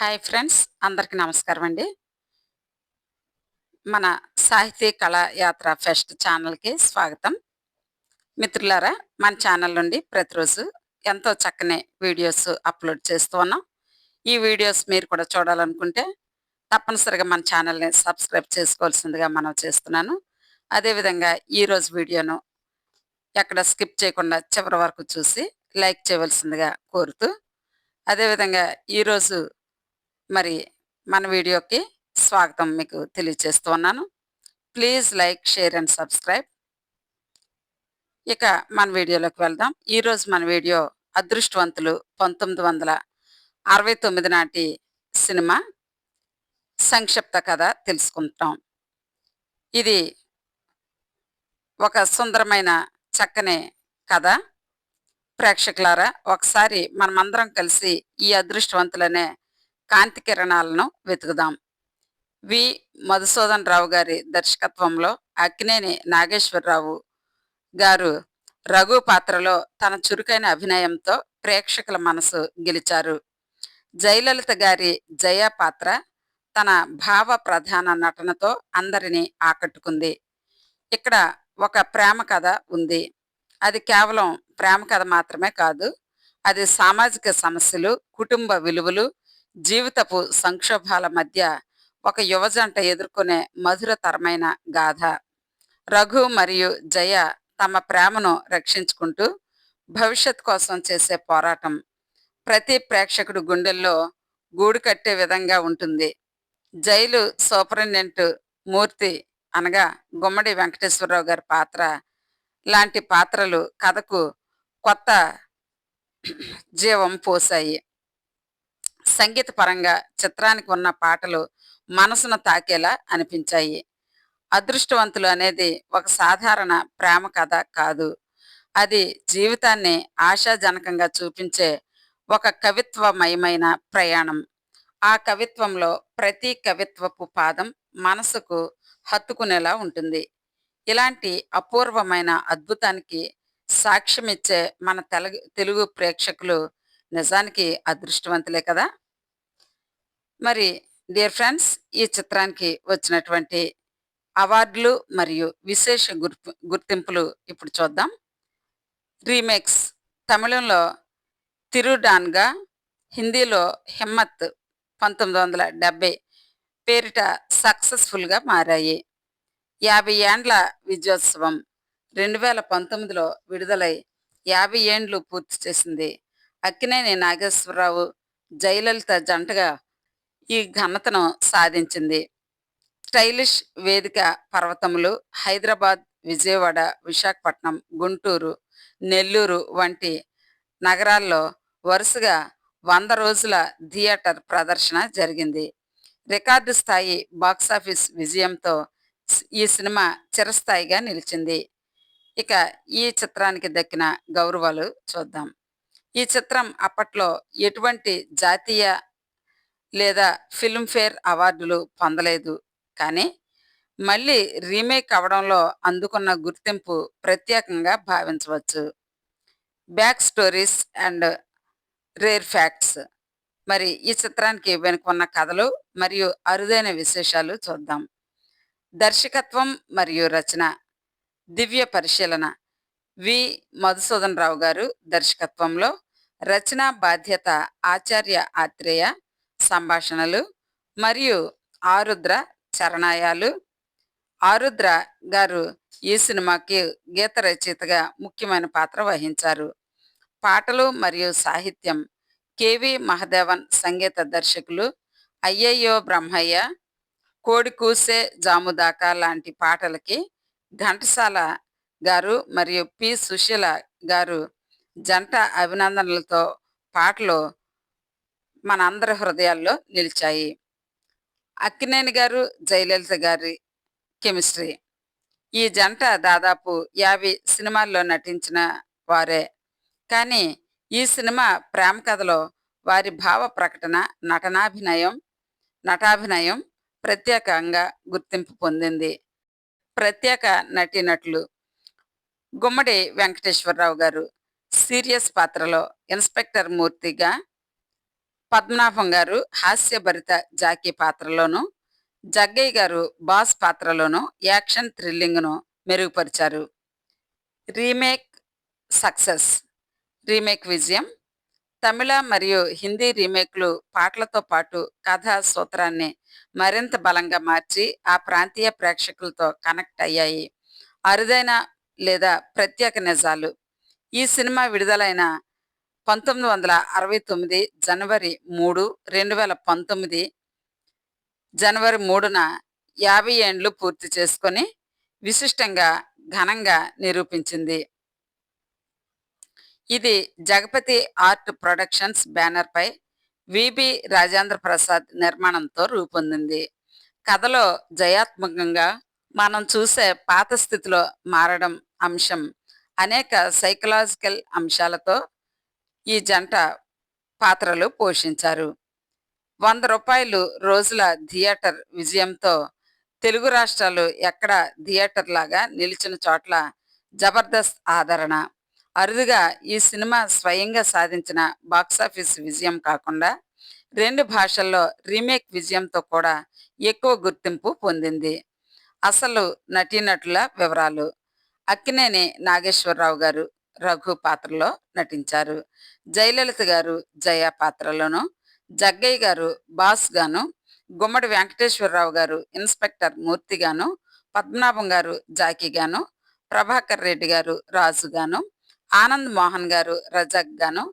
Hi friends అందరికి నమస్కారం అండి. మన సాహితీ కళా యాత్ర ఫెస్ట్ ఛానల్కి స్వాగతం. మిత్రులారా మన ఛానల్ నుండి ప్రతిరోజు ఎంతో చక్కని వీడియోస్ అప్లోడ్ చేస్తూ ఉన్నాం. ఈ వీడియోస్ మీరు కూడా చూడాలనుకుంటే తప్పనిసరిగా మన ఛానల్ని సబ్స్క్రైబ్ చేసుకోవాల్సిందిగా మనం చేస్తున్నాను. అదేవిధంగా ఈరోజు వీడియోను ఎక్కడ స్కిప్ చేయకుండా చివరి వరకు చూసి లైక్ చేయవలసిందిగా కోరుతూ అదేవిధంగా ఈరోజు మరి మన వీడియోకి స్వాగతం మీకు తెలియజేస్తూ ఉన్నాను please like share and subscribe ఇక మన వీడియోలోకి వెళ్దాం. ఈరోజు మన వీడియో అదృష్టవంతులు పంతొమ్మిది వందల అరవై తొమ్మిది నాటి సినిమా సంక్షిప్త కథ తెలుసుకుంటాం. ఇది ఒక సుందరమైన చక్కని కథ. ప్రేక్షకులారా ఒకసారి మనమందరం కలిసి ఈ అదృష్టవంతులనే కాంతి కిరణాలను వెతుకుదాం. వి. మధుసూదన్ రావు గారి దర్శకత్వంలో అక్కినేని నాగేశ్వరరావు గారు రఘు పాత్రలో తన చురుకైన అభినయంతో ప్రేక్షకుల మనసు గెలిచారు. జయలలిత గారి జయ పాత్ర తన భావ ప్రధాన నటనతో అందరినీ ఆకట్టుకుంది. ఇక్కడ ఒక ప్రేమ కథ ఉంది. అది కేవలం ప్రేమ కథ మాత్రమే కాదు అది సామాజిక సమస్యలు కుటుంబ విలువలు జీవితపు సంక్షోభాల మధ్య ఒక యువజంట ఎదుర్కొనే మధురతరమైన గాథ. రఘు మరియు జయ తమ ప్రేమను రక్షించుకుంటూ భవిష్యత్ కోసం చేసే పోరాటం. ప్రతి ప్రేక్షకుడు గుండెల్లో గూడు కట్టే విధంగా ఉంటుంది. జైలు సూపరింటెండెంట్ మూర్తి అనగా గుమ్మడి వెంకటేశ్వరరావు గారి పాత్ర. లాంటి పాత్రలు కథకు కొత్త జీవం పోసాయి సంగీత పరంగా చిత్రానికి ఉన్న పాటలు మనసును తాకేలా అనిపించాయి. అదృష్టవంతులు అనేది ఒక సాధారణ ప్రేమ కథ కాదు. అది జీవితాన్ని ఆశాజనకంగా చూపించే ఒక కవిత్వమయమైన ప్రయాణం. ఆ కవిత్వంలో ప్రతి కవిత్వపు పాదం మనసుకు హత్తుకునేలా ఉంటుంది. ఇలాంటి అపూర్వమైన అద్భుతానికి సాక్ష్యమిచ్చే మన తెలుగు తెలుగు ప్రేక్షకులు నిజానికి అదృష్టవంతులే కదా? మరి డియర్ ఫ్రెండ్స్ ఈ చిత్రానికి వచ్చినటువంటి అవార్డులు మరియు విశేష గుర్తు గుర్తింపులు ఇప్పుడు చూద్దాం. రీమేక్స్. తమిళంలో తిరుడాన్గా హిందీలో హిమ్మత్ పంతొమ్మిది వందల డెబ్బై పేరిట సక్సెస్ఫుల్గా మారాయి. యాభై ఏండ్ల విజయోత్సవం రెండు వేల పంతొమ్మిదిలో విడుదలై యాభై ఏండ్లు పూర్తి చేసింది. అక్కినేని నాగేశ్వరరావు జయలలిత జంటగా ఈ ఘనతను సాధించింది. స్టైలిష్ వేదిక పర్వతములు హైదరాబాద్ విజయవాడ విశాఖపట్నం గుంటూరు నెల్లూరు వంటి నగరాల్లో వరుసగా వంద రోజుల థియేటర్ ప్రదర్శన జరిగింది. రికార్డు స్థాయి బాక్సాఫీస్ విజయంతో ఈ సినిమా చిరస్థాయిగా నిలిచింది. ఇక ఈ చిత్రానికి దక్కిన గౌరవాలు చూద్దాం. ఈ చిత్రం అప్పట్లో ఎటువంటి జాతీయ లేదా ఫిల్మ్ఫేర్ అవార్డులు పొందలేదు. కానీ మళ్ళీ రీమేక్ అవడంలో అందుకున్న గుర్తింపు ప్రత్యేకంగా భావించవచ్చు. Back stories and rare facts. మరి ఈ చిత్రానికి వెనుకున్న కథలు మరియు అరుదైన విశేషాలు చూద్దాం. దర్శకత్వం మరియు రచన. దివ్య పరిశీలన. వి. మధుసూదన్ రావు గారు దర్శకత్వంలో రచనా బాధ్యత ఆచార్య ఆత్రేయ సంభాషణలు మరియు ఆరుద్ర చరణాయాలు. ఆరుద్ర గారు ఈ సినిమాకి గీత రచయితగా ముఖ్యమైన పాత్ర వహించారు. పాటలు మరియు సాహిత్యం కేవి మహదేవన్ సంగీత దర్శకులు అయ్యయ్యో బ్రహ్మయ్య కోడి కూసే జాముదాకా లాంటి పాటలకి ఘంటసాల గారు మరియు పి. సుశీల గారు జంట అభినందనలతో పాటలు మనందరి హృదయాల్లో నిలిచాయి. అక్కినేని గారు జయలలిత గారి కెమిస్ట్రీ. ఈ జంట దాదాపు యాభై సినిమాల్లో నటించిన వారే. కానీ ఈ సినిమా ప్రేమ కథలో వారి భావ ప్రకటన నటనాభినయం నటాభినయం ప్రత్యేకంగా గుర్తింపు పొందింది. ప్రత్యేక నటీనటులు గుమ్మడి వెంకటేశ్వరరావు గారు సీరియస్ పాత్రలో ఇన్స్పెక్టర్ మూర్తిగా పద్మనాభం గారు హాస్యభరిత జాకీ పాత్రలోను జగ్గయ్య గారు బాస్ పాత్రలోను యాక్షన్ థ్రిల్లింగ్ను మెరుగుపరిచారు. రీమేక్ సక్సెస్ రీమేక్ విజయం తమిళ మరియు హిందీ రీమేక్లు పాటలతో పాటు కథా సూత్రాన్ని మరింత బలంగా మార్చి ఆ ప్రాంతీయ ప్రేక్షకులతో కనెక్ట్ అయ్యాయి. అరుదైన లేదా ప్రత్యేక నిజాలు. ఈ సినిమా విడుదలైన పంతొమ్మిది వందల అరవై తొమ్మిది జనవరి మూడు రెండు వేల పంతొమ్మిది జనవరి మూడున యాభై ఏండ్లు పూర్తి చేసుకొని విశిష్టంగా ఘనంగా నిరూపించింది. ఇది జగపతి ఆర్ట్ ప్రొడక్షన్స్ బ్యానర్పై విబి రాజేంద్ర ప్రసాద్ నిర్మాణంతో రూపొందింది. కథలో జయాత్మకంగా మనం చూసే పాత స్థితిలో మారడం అంశం. అనేక సైకలాజికల్ అంశాలతో ఈ జంట పాత్రలు పోషించారు. వంద రూపాయలు రోజుల థియేటర్ విజయంతో తెలుగు రాష్ట్రాలు ఎక్కడ థియేటర్ లాగా నిలిచిన చోట్ల జబర్దస్త్ ఆదరణ. అరుదుగా ఈ సినిమా స్వయంగా సాధించిన బాక్సాఫీస్ విజయం కాకుండా రెండు భాషల్లో రీమేక్ విజయంతో కూడా ఎక్కువ గుర్తింపు పొందింది. అసలు నటీనటుల వివరాలు. అక్కినేని నాగేశ్వరరావు గారు రఘు పాత్రలో నటించారు. జయలలిత గారు జయ పాత్రలోను జగ్గయ్య గారు బాస్ గాను గుమ్మడి వెంకటేశ్వరరావు గారు ఇన్స్పెక్టర్ మూర్తిగాను పద్మనాభం గారు జాకీగాను ప్రభాకర్ రెడ్డి గారు రాజుగాను ఆనంద్ మోహన్ గారు రజక్ గాను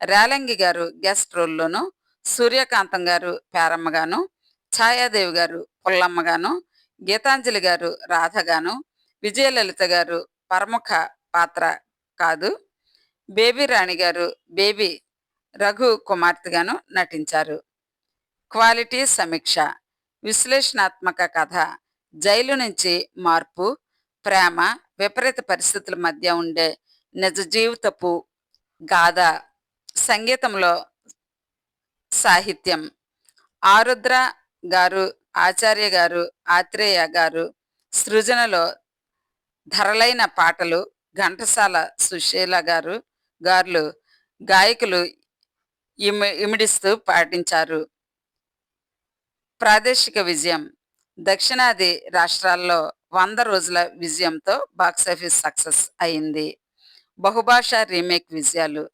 రేలంగి గారు గెస్ట్ రోల్లోను సూర్యకాంతం గారు పేరమ్మగాను ఛాయాదేవి గారు పుల్లమ్మగాను గీతాంజలి గారు రాధగాను విజయలలిత గారు ప్రముఖ పాత్ర కాదు. బేబీ రాణి గారు బేబీ రఘు కుమార్తెగాను నటించారు. క్వాలిటీ సమీక్ష విశ్లేషణాత్మక కథ జైలు నుంచి మార్పు ప్రేమ విపరీత పరిస్థితుల మధ్య ఉండే నిజ జీవితపు గాథ సంగీతంలో సాహిత్యం ఆరుద్ర గారు ఆచార్య గారు ఆత్రేయ గారు సృజనలో ధరలైన పాటలు ఘంటసాల సుశీల గారు గారులు గాయకులు ఇమి ఇమిడిస్తూ పాటించారు. ప్రాదేశిక విజయం. దక్షిణాది రాష్ట్రాల్లో వంద రోజుల విజయంతో బాక్సాఫీస్ సక్సెస్ అయింది. బహుభాషా రీమేక్ విజయాలు.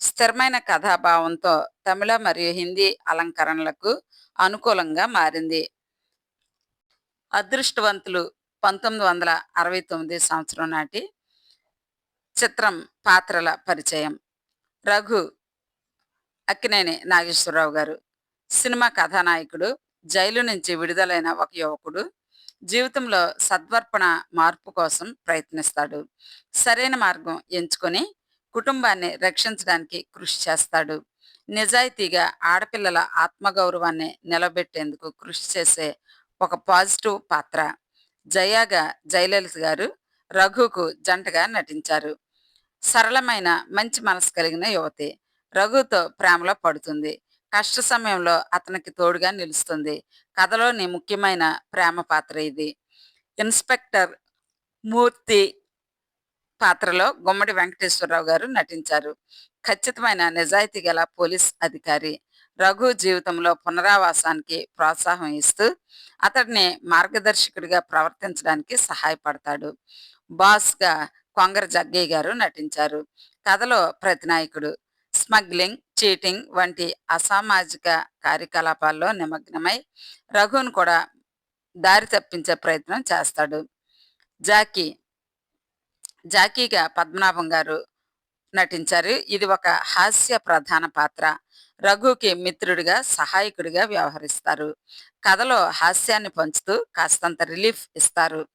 స్థిరమైన కథాభావంతో తమిళ మరియు హిందీ అలంకరణలకు అనుకూలంగా మారింది. అదృష్టవంతులు పంతొమ్మిది వందల అరవై తొమ్మిది సంవత్సరం నాటి చిత్రం పాత్రల పరిచయం. రఘు అక్కినేని నాగేశ్వరరావు గారు సినిమా కథానాయకుడు జైలు నుంచి విడుదలైన ఒక యువకుడు జీవితంలో సద్వర్పణ మార్పు కోసం ప్రయత్నిస్తాడు. సరైన మార్గం ఎంచుకొని కుటుంబాన్ని రక్షించడానికి కృషి చేస్తాడు. నిజాయితీగా ఆడపిల్లల ఆత్మగౌరవాన్ని నిలబెట్టేందుకు కృషి చేసే ఒక పాజిటివ్ పాత్ర. జయాగా జయలలిత గారు రఘుకు జంటగా నటించారు. సరళమైన మంచి మనసు కలిగిన యువతి. రఘుతో ప్రేమలో పడుతుంది. కష్ట సమయంలో అతనికి తోడుగా నిలుస్తుంది. కథలోని ముఖ్యమైన ప్రేమ పాత్ర ఇది. ఇన్స్పెక్టర్ మూర్తి పాత్రలో గుమ్మడి వెంకటేశ్వరరావు గారు నటించారు. ఖచ్చితమైన నిజాయితీ గల పోలీస్ అధికారి. రఘు జీవితంలో పునరావాసానికి ప్రోత్సాహం ఇస్తూ అతడిని మార్గదర్శకుడిగా ప్రవర్తించడానికి సహాయపడతాడు. బాస్గా కొంగర జగ్గయ్య గారు నటించారు. కథలో ప్రతినాయకుడు స్మగ్లింగ్ చీటింగ్ వంటి అసామాజిక కార్యకలాపాల్లో నిమగ్నమై రఘును కూడా దారి తప్పించే ప్రయత్నం చేస్తాడు. జాకీ జాకీగా పద్మనాభం గారు నటించారు. ఇది ఒక హాస్య ప్రధాన పాత్ర. రఘుకి మిత్రుడిగా సహాయకుడిగా వ్యవహరిస్తారు. కథలో హాస్యాన్ని పంచుతూ కాస్తంత రిలీఫ్ ఇస్తారు.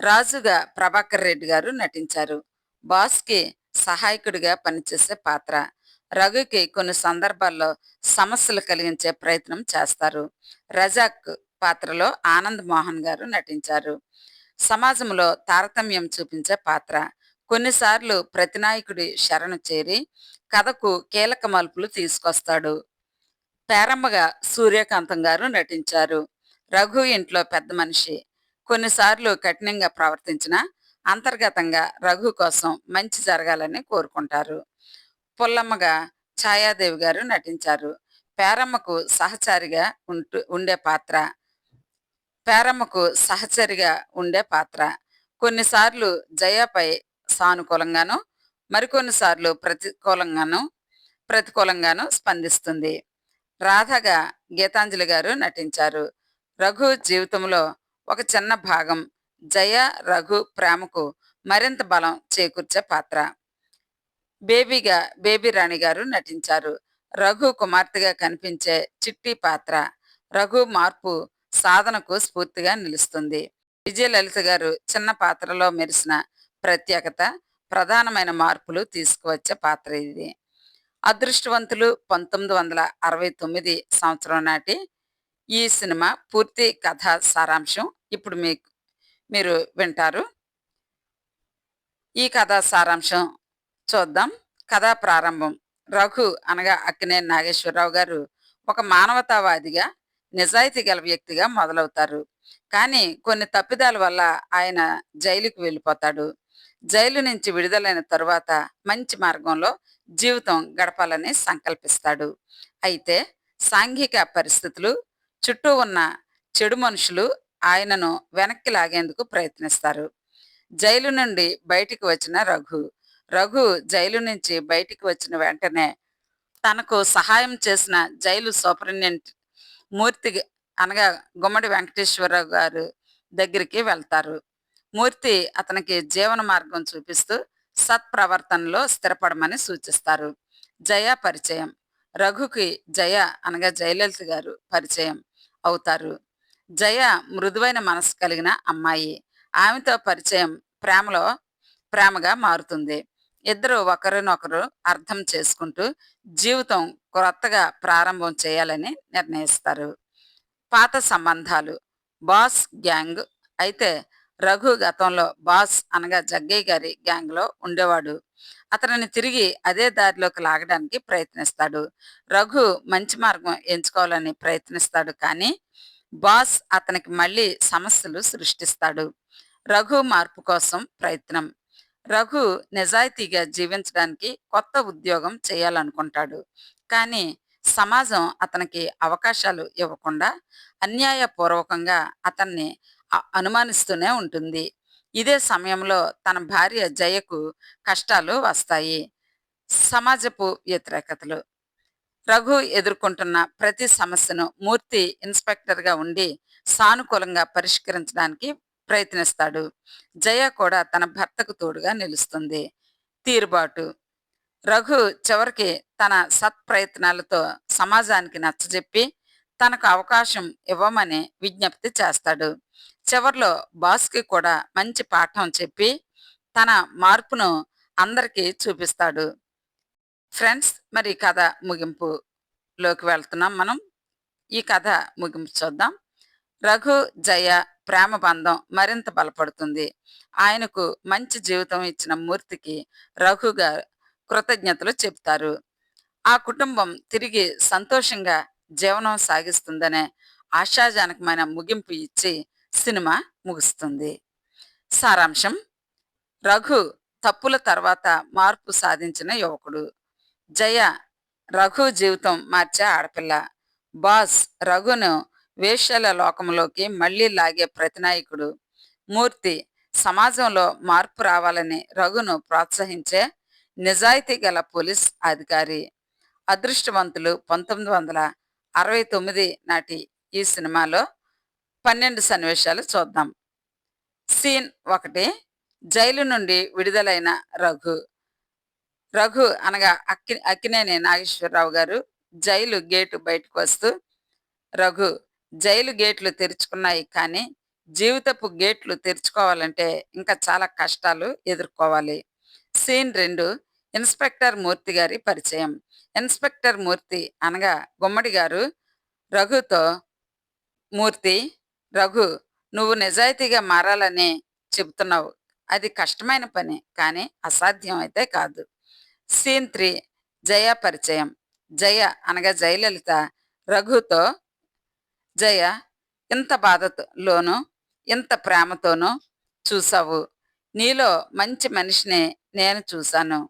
రాజుగా ప్రభాకర్ రెడ్డి గారు నటించారు. బాస్కి సహాయకుడిగా పనిచేసే పాత్ర. రఘుకి కొన్ని సందర్భాల్లో సమస్యలు కలిగించే ప్రయత్నం చేస్తారు. రజాక్ పాత్రలో ఆనంద్ మోహన్ గారు నటించారు. సమాజంలో తారతమ్యం చూపించే పాత్ర. కొన్నిసార్లు ప్రతినాయకుడి శరణు చేరి కథకు కీలక మలుపులు తీసుకొస్తాడు. పేరమ్మగా సూర్యకాంతం గారు నటించారు. రఘు ఇంట్లో పెద్ద మనిషి. కొన్నిసార్లు కఠినంగా ప్రవర్తించిన అంతర్గతంగా రఘు కోసం మంచి జరగాలని కోరుకుంటారు. పుల్లమ్మగా ఛాయాదేవి గారు నటించారు. పేరమ్మకు సహచారిగా ఉంటూ ఉండే పాత్ర. పేరమ్మకు సహచరిగా ఉండే పాత్ర. కొన్నిసార్లు జయపై సానుకూలంగాను మరికొన్నిసార్లు ప్రతికూలంగాను ప్రతికూలంగాను స్పందిస్తుంది. రాధగా గీతాంజలి గారు నటించారు. రఘు జీవితంలో ఒక చిన్న భాగం జయ రఘు ప్రేమకు మరింత బలం చేకూర్చే పాత్ర. బేబీగా బేబీ రాణి గారు నటించారు. రఘు కుమార్తెగా కనిపించే చిట్టి పాత్ర రఘు మార్పు సాధనకు స్ఫూర్తిగా నిలుస్తుంది. విజయలలిత గారు చిన్న పాత్రలో మెరిసిన ప్రత్యేకత ప్రధానమైన మార్పులు తీసుకువచ్చే పాత్ర ఇది. అదృష్టవంతులు పంతొమ్మిది వందల అరవై తొమ్మిది సంవత్సరం నాటి ఈ సినిమా పూర్తి కథ సారాంశం ఇప్పుడు మీకు మీరు వింటారు. ఈ కథ సారాంశం చూద్దాం. కథా ప్రారంభం. రఘు అనగా అక్కినే నాగేశ్వరరావు గారు ఒక మానవతావాదిగా నిజాయితీ గల వ్యక్తిగా మొదలవుతారు. కానీ కొన్ని తప్పిదాల వల్ల ఆయన జైలుకు వెళ్ళిపోతాడు. జైలు నుంచి విడుదలైన తరువాత మంచి మార్గంలో జీవితం గడపాలని సంకల్పిస్తాడు. అయితే సాంఘిక పరిస్థితులు చుట్టూ ఉన్న చెడు మనుషులు ఆయనను వెనక్కి లాగేందుకు ప్రయత్నిస్తారు. జైలు నుండి బయటికి వచ్చిన రఘు. రఘు జైలు నుంచి బయటికి వచ్చిన వెంటనే తనకు సహాయం చేసిన జైలు సూపరింటెండెంట్ మూర్తి అనగా గుమ్మడి వెంకటేశ్వరరావు గారు దగ్గరికి వెళ్తారు. మూర్తి అతనికి జీవన మార్గం చూపిస్తూ సత్ప్రవర్తనలో స్థిరపడమని సూచిస్తారు. జయ పరిచయం. రఘుకి జయ అనగా జయలలిత గారు పరిచయం అవుతారు. జయ మృదువైన మనసు కలిగిన అమ్మాయి. ఆమెతో పరిచయం ప్రేమలో ప్రేమగా మారుతుంది. ఇద్దరు ఒకరినొకరు అర్థం చేసుకుంటూ జీవితం కొత్తగా ప్రారంభం చేయాలని నిర్ణయిస్తారు. పాత సంబంధాలు. బాస్ గ్యాంగ్ అయితే రఘు గతంలో బాస్ అనగా జగ్గయ్య గారి గ్యాంగ్లో ఉండేవాడు. అతనిని తిరిగి అదే దారిలోకి లాగడానికి ప్రయత్నిస్తాడు. రఘు మంచి మార్గం ఎంచుకోవాలని ప్రయత్నిస్తాడు కానీ బాస్ అతనికి మళ్ళీ సమస్యలు సృష్టిస్తాడు. రఘు మార్పు కోసం ప్రయత్నం. రఘు నిజాయితీగా జీవించడానికి కొత్త ఉద్యోగం చేయాలనుకుంటాడు. కానీ సమాజం అతనికి అవకాశాలు ఇవ్వకుండా అన్యాయపూర్వకంగా అతన్ని అనుమానిస్తూనే ఉంటుంది. ఇదే సమయంలో తన భార్య జయకు కష్టాలు వస్తాయి. సమాజపు వ్యతిరేకతలు. రఘు ఎదుర్కొంటున్న ప్రతి సమస్యను మూర్తి ఇన్స్పెక్టర్గా ఉండి సానుకూలంగా పరిష్కరించడానికి ప్రయత్నిస్తాడు. జయ కూడా తన భర్తకు తోడుగా నిలుస్తుంది. తీరుబాటు. రఘు చివరికి తన సత్ప్రయత్నాలతో సమాజానికి నచ్చజెప్పి తనకు అవకాశం ఇవ్వమని విజ్ఞప్తి చేస్తాడు. చివరిలో బాస్కి కూడా మంచి పాఠం చెప్పి తన మార్పును అందరికీ చూపిస్తాడు. ఫ్రెండ్స్ మరి కథ ముగింపులోకి వెళ్తున్నాం మనం. ఈ కథ ముగింపు చూద్దాం. రఘు జయ ప్రేమ బంధం మరింత బలపడుతుంది. ఆయనకు మంచి జీవితం ఇచ్చిన మూర్తికి రఘుగా కృతజ్ఞతలు చెప్తారు. ఆ కుటుంబం తిరిగి సంతోషంగా జీవనం సాగిస్తుందనే ఆశాజనకమైన ముగింపు ఇచ్చి సినిమా ముగుస్తుంది. సారాంశం రఘు తప్పుల తర్వాత మార్పు సాధించిన యువకుడు. జయ రఘు జీవితం మార్చే ఆడపిల్ల. బాస్ రఘును వేష్యాల లోకంలోకి మళ్ళీ లాగే ప్రతినాయకుడు. మూర్తి సమాజంలో మార్పు రావాలని రఘును ప్రోత్సహించే నిజాయితీ గల పోలీస్ అధికారి. అదృష్టవంతులు పంతొమ్మిది వందల అరవై తొమ్మిది నాటి ఈ సినిమాలో పన్నెండు సన్నివేశాలు చూద్దాం. సీన్ ఒకటి జైలు నుండి విడుదలైన రఘు. రఘు అనగా అక్కి అక్కినేని నాగేశ్వరరావు గారు జైలు గేటు బయటకు వస్తూ రఘు జైలు గేట్లు తెరుచుకున్నాయి కానీ జీవితపు గేట్లు తెరుచుకోవాలంటే ఇంకా చాలా కష్టాలు ఎదుర్కోవాలి. సీన్ రెండు ఇన్స్పెక్టర్ మూర్తి గారి పరిచయం. ఇన్స్పెక్టర్ మూర్తి అనగా గుమ్మడి గారు రఘుతో మూర్తి రఘు నువ్వు నిజాయితీగా మారాలని చెబుతున్నావు. అది కష్టమైన పని కానీ అసాధ్యం అయితే కాదు. సీన్ త్రీ జయ పరిచయం. జయ అనగా జయలలిత. రఘుతో జయ ఇంత బాధలోనూ ఇంత ప్రేమతోనూ చూసావు నీలో మంచి మనిషిని నేను చూశాను.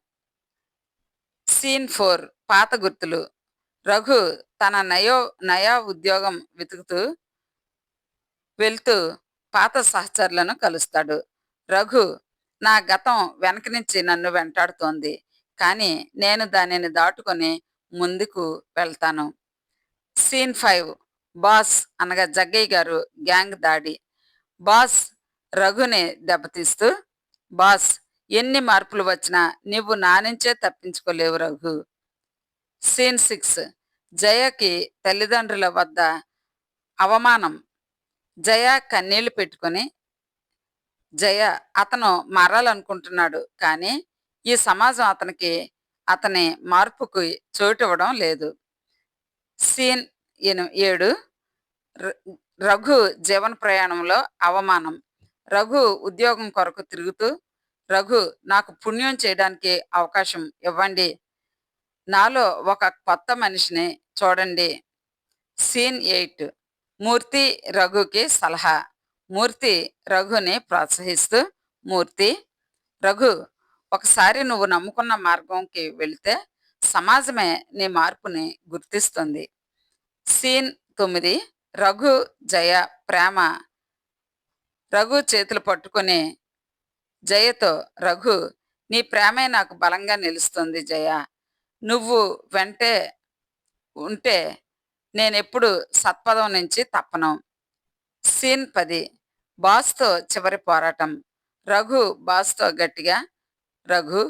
సీన్ ఫోర్ పాత గుర్తులు. రఘు తన నయో నయా ఉద్యోగం వెతుకుతూ వెళ్తూ పాత సహచరులను కలుస్తాడు. రఘు నా గతం వెనక నుంచి నన్ను వెంటాడుతోంది. కానీ నేను దానిని దాటుకొని ముందుకు వెళ్తాను. సీన్ ఫైవ్ బాస్ అనగా జగ్గయ్య గారు గ్యాంగ్ దాడి. బాస్ రఘుని దెబ్బతీస్తూ బాస్ ఎన్ని మార్పులు వచ్చినా నువ్వు నా నుంచే తప్పించుకోలేవు రఘు. సీన్ సిక్స్ జయకి తల్లిదండ్రుల వద్ద అవమానం జయ కన్నీళ్ళు పెట్టుకొని జయ అతను మారాలనుకుంటున్నాడు కానీ ఈ సమాజం అతనికి అతని మార్పుకు చోటు ఇవ్వడం లేదు. సీన్ ఎను ఏడు రఘు జీవన ప్రయాణంలో అవమానం. రఘు ఉద్యోగం కొరకు తిరుగుతూ రఘు నాకు పుణ్యం చేయడానికి అవకాశం ఇవ్వండి. నాలో ఒక కొత్త మనిషిని చూడండి. సీన్ ఎయిట్ మూర్తి రఘుకి సలహా. మూర్తి రఘుని ప్రోత్సహిస్తూ మూర్తి రఘు ఒకసారి నువ్వు నమ్ముకున్న మార్గంకి వెళితే సమాజమే నీ మార్పుని గుర్తిస్తుంది. సీన్ తొమ్మిది రఘు జయ ప్రేమ. రఘు చేతులు పట్టుకొని జయతో రఘు నీ ప్రేమే నాకు బలంగా నిలుస్తుంది జయ. నువ్వు వెంటే ఉంటే నేనెప్పుడు సత్పదం నుంచి తప్పను. సీన్ పది. బాస్తో చివరి పోరాటం. రఘు బాస్తో గట్టిగా రఘు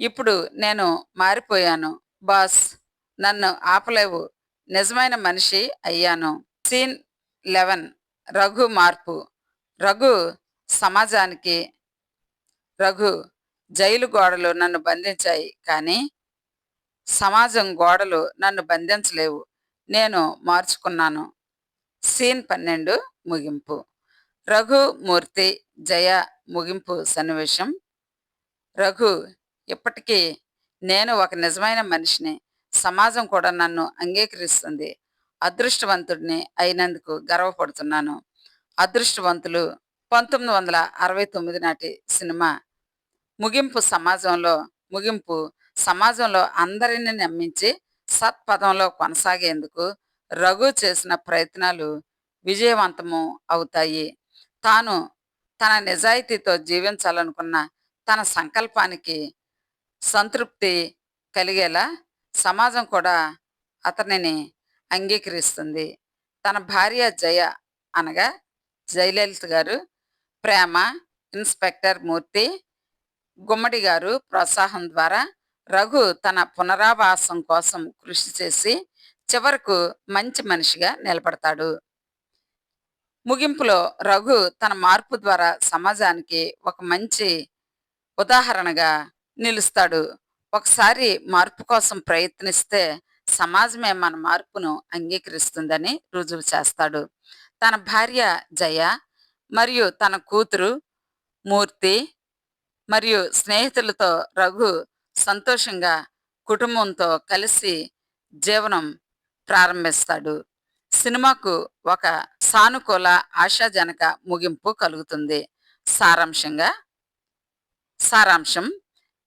ఇప్పుడు నేను మారిపోయాను. బాస్ నన్ను ఆపలేవు. నిజమైన మనిషి అయ్యాను. Scene eleven. రఘు మార్పు. రఘు సమాజానికి రఘు జైలు గోడలు నన్ను బంధించాయి కానీ సమాజం గోడలు నన్ను బంధించలేవు. నేను మార్చుకున్నాను. సీన్ పన్నెండు ముగింపు. రఘు మూర్తి జయ ముగింపు సన్నివేశం. రఘు ఇప్పటికీ నేను ఒక నిజమైన మనిషిని. సమాజం కూడా నన్ను అంగీకరిస్తుంది. అదృష్టవంతుడిని అయినందుకు గర్వపడుతున్నాను. అదృష్టవంతులు పంతొమ్మిది వందల అరవై తొమ్మిది నాటి సినిమా. ముగింపు సమాజంలో ముగింపు సమాజంలో అందరిని నమ్మించి సత్పథంలో కొనసాగేందుకు రఘు చేసిన ప్రయత్నాలు విజయవంతము అవుతాయి. తాను తన నిజాయితీతో జీవించాలనుకున్న తన సంకల్పానికి సంతృప్తి కలిగేలా సమాజం కూడా అతనిని అంగీకరిస్తుంది. తన భార్య జయ అనగా జయలలిత గారు ప్రేమ ఇన్స్పెక్టర్ మూర్తి గుమ్మడి గారు ప్రోత్సాహం ద్వారా రఘు తన పునరావాసం కోసం కృషి చేసి చివరకు మంచి మనిషిగా నిలబడతాడు. ముగింపులో రఘు తన మార్పు ద్వారా సమాజానికి ఒక మంచి ఉదాహరణగా నిలుస్తాడు. ఒకసారి మార్పు కోసం ప్రయత్నిస్తే సమాజమే మన మార్పును అంగీకరిస్తుందని రుజువు చేస్తాడు. తన భార్య జయ మరియు తన కూతురు మూర్తి మరియు స్నేహితులతో రఘు సంతోషంగా కుటుంబంతో కలిసి జీవనం ప్రారంభిస్తాడు. సినిమాకు ఒక సానుకూల ఆశాజనక ముగింపు కలుగుతుంది. సారాంశంగా సారాంశం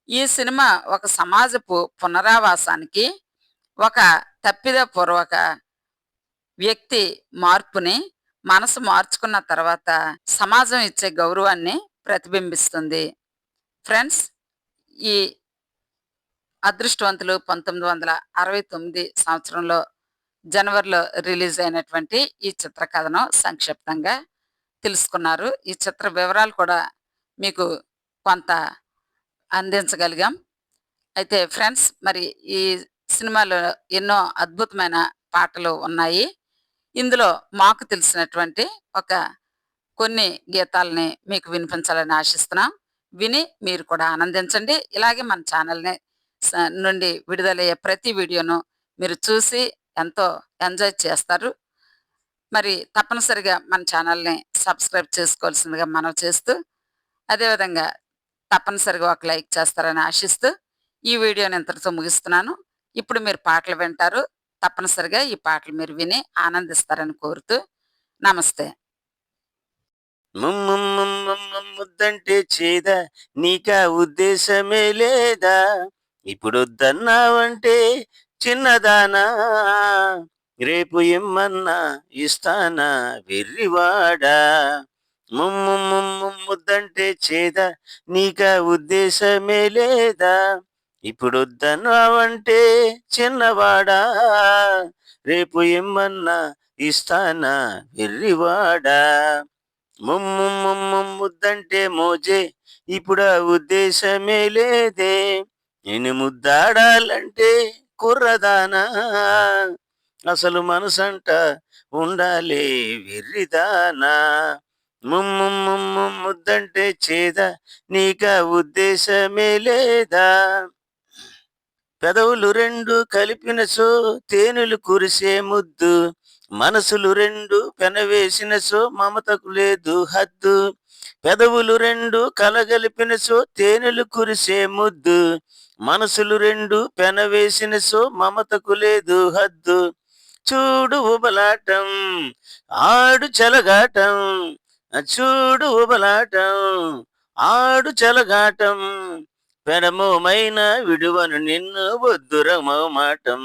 ఈ సినిమా ఒక సమాజపు పునరావాసానికి ఒక తప్పిదపూర్వక వ్యక్తి మార్పుని మనసు మార్చుకున్న తర్వాత సమాజం ఇచ్చే గౌరవాన్ని ప్రతిబింబిస్తుంది. ఫ్రెండ్స్ ఈ అదృష్టవంతులు పంతొమ్మిది వందల అరవై తొమ్మిది సంవత్సరంలో జనవరిలో రిలీజ్ అయినటువంటి ఈ చిత్ర కథను సంక్షిప్తంగా తెలుసుకున్నారు. ఈ చిత్ర వివరాలు కూడా మీకు కొంత అందించగలిగాం. అయితే ఫ్రెండ్స్ మరి ఈ సినిమాలో ఎన్నో అద్భుతమైన పాటలు ఉన్నాయి. ఇందులో మాకు తెలిసినటువంటి ఒక కొన్ని గీతాలని మీకు వినిపించాలని ఆశిస్తున్నాం. విని మీరు కూడా ఆనందించండి. ఇలాగే మన ఛానల్ని నుండి విడుదలయ్యే ప్రతి వీడియోను మీరు చూసి ఎంతో ఎంజాయ్ చేస్తారు. మరి తప్పనిసరిగా మన ఛానల్ని సబ్స్క్రైబ్ చేసుకోవాల్సిందిగా మనం చేస్తూ అదేవిధంగా తప్పనిసరిగా ఒక లైక్ చేస్తారని ఆశిస్తూ ఈ వీడియోని ఇంతటితో ముగిస్తున్నాను. ఇప్పుడు మీరు పాటలు వింటారు. తప్పనిసరిగా ఈ పాటలు మీరు విని ఆనందిస్తారని కోరుతూ నమస్తే. ముద్దంటే చేదా నీకా ఉద్దేశమే లేదా? ఇప్పుడు వద్దన్నావంటే చిన్నదానా రేపు ఇమ్మన్నా ఇస్తానా వెర్రివాడా? ముమ్ము ముమ్ము ముద్దంటే చేదా నీక ఉద్దేశమే లేదా? ఇప్పుడు వద్దన్నావంటే చిన్నవాడా రేపు ఇమ్మన్నా ఇస్తానా వెర్రివాడా? ముమ్ము ముమ్ము ముద్దంటే మోజే ఇప్పుడు ఆ ఉద్దేశమే లేదే? నేను ముద్దాడాలంటే కుర్రదానా. అసలు మనసంట ఉండాలి వెర్రిదానా. ముమ్ము ముమ్ము ముద్దంటే చేదా నీక ఉద్దేశమే లేదా? పెదవులు రెండు కలిపిన సో తేనెలు కురిసే ముద్దు. మనసులు రెండు పెనవేసిన సో మమతకు లేదు హద్దు. పెదవులు రెండు కలగలిపిన సో తేనెలు కురిసే ముద్దు. మనసులు రెండు పెనవేసిన సో మమతకు లేదు హద్దు. చూడు ఉబలాటం ఆడు చెలగాటం చూడు ఉబలాటం ఆడు చెలగాటం పెనమోమైన విడువను నిన్ను వద్దురమోమాటం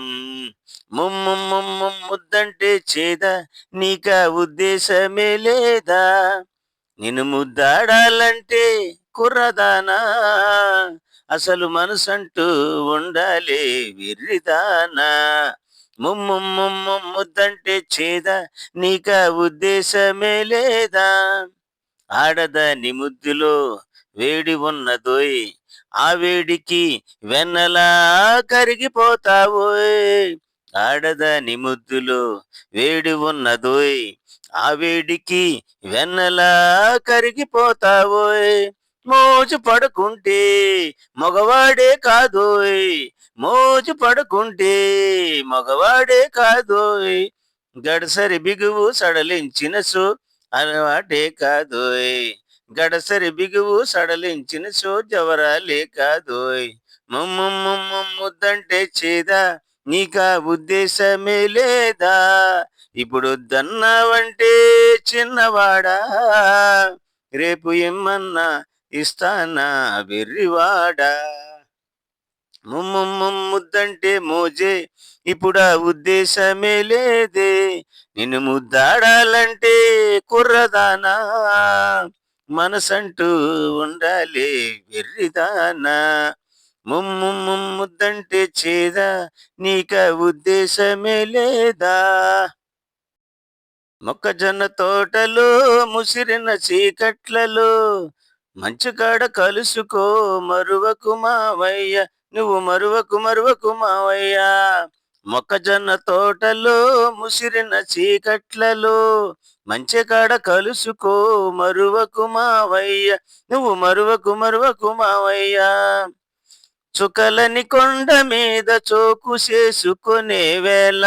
ముమ్ము ముమ్ము ముద్దంటే చేదా నీక ఉద్దేశమే లేదా? నిన్ను ముద్దాడాలంటే కుర్రదానా? అసలు మనసంటూ ఉండాలి విర్రిదానా ముమ్ము ముమ్ము ముద్దంటే చేదా నీక ఉద్దేశమే లేదా? ఆడదాని ముద్దులో వేడి ఉన్నదోయ్ ఆ వేడికి వెన్నలా కరిగిపోతావోయ్. ఆడదాని ముద్దులో వేడి ఉన్నదోయ్ ఆ వేడికి వెన్నలా కరిగిపోతావోయ్. మోజు పడుకుంటే మగవాడే కాదోయ్. మోజు పడుకుంటే మగవాడే కాదోయ్. గడసరి బిగువు సడలించిన సో అలవాటే కాదోయ్. గడసరి బిగువు సడలించిన సో జవరాలే కాదోయ్. ముద్దంటే చేదా? నీకా ఉద్దేశమే లేదా? ఇప్పుడు వద్దన్నావంటే చిన్నవాడా? రేపు ఏమన్నా ఇస్తానా వెర్రివాడా? ముమ్ము ముద్దంటే మోజే ఇప్పుడు ఆ ఉద్దేశమే లేదే. నిన్ను ముద్దాడాలంటే కుర్రదానా? మనసంటూ ఉండాలి వెర్రిదానా. ముమ్ము ముద్దంటే చేదా? నీక ఉద్దేశమే లేదా? మొక్కజొన్న తోటలో ముసిరిన చీకట్లలో మంచుకాడ కలుసుకో మరువకు మావయ్య. నువ్వు మరువకు మరువకు మావయ్య. మొక్కజొన్న తోటలో ముసిరిన చీకట్లలో. మంచికాడ కలుసుకో మరువకు మావయ్య. నువ్వు మరువకు మరువకు మావయ్య. చుకలని కొండ మీద చోకు చేసుకునే వేళ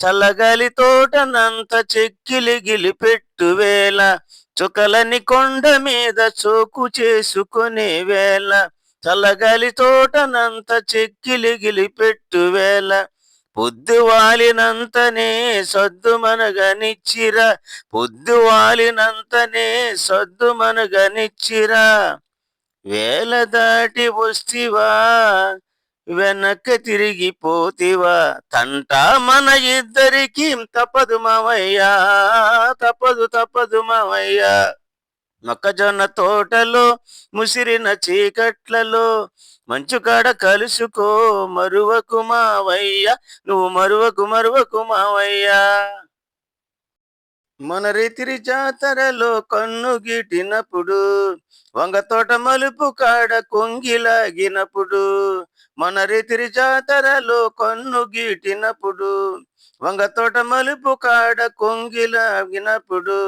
చల్లగాలి తోటనంత చెక్కిలి గిలిపెట్టు వేళ చుకలని కొండ మీద చోకు చేసుకునే వేళ చల్లగాలి తోటనంత చెక్కిలిగిలి పెట్టు వేళ. పొద్దు వాలినంతనే సద్దు మనగనిచ్చిరా పొద్దు వాలినంతనే సద్దు మనగనిచ్చిరా. వేల దాటి వస్తివా వెనక్కి తిరిగిపోతివా తంట మన ఇద్దరికి తప్పదు మావయ్యా తప్పదు తప్పదు మావయ్యా. మొక్కజొన్న తోటలో ముసిరిన చీకట్లలో మంచు కాడ కలుసుకో మరువకు మావయ్యా నువ్వు మరువకు మరువకు మావయ్యా. మన రీతిరి జాతరలో కన్ను గిటినప్పుడు వంగ తోట మలుపు కాడ కొంగిలాగినప్పుడు మన రీతిరి జాతరలో కన్ను గీటినప్పుడు వంగ తోట మలుపు కాడ కొంగిలాగినప్పుడు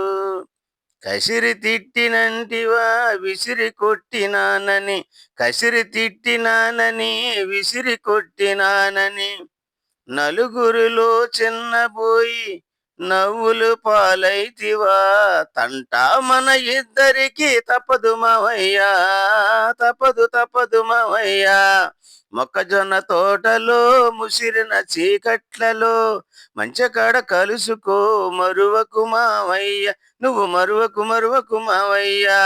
కసిరి తిట్టినంటివా విసిరి కొట్టినానని కసిరి తిట్టినానని విసిరి కొట్టినానని నలుగురిలో చిన్నబోయి నవ్వులు పాలైతివా. తంట మన ఇద్దరికి తప్పదు మావయ్యా తప్పదు తప్పదు మావయ్యా. మొక్కజొన్న తోటలో ముసిరిన చీకట్లలో మంచకాడ కలుసుకో మరువకు మావయ్య నువ్వు మరువకు మరువకు మావయ్యా.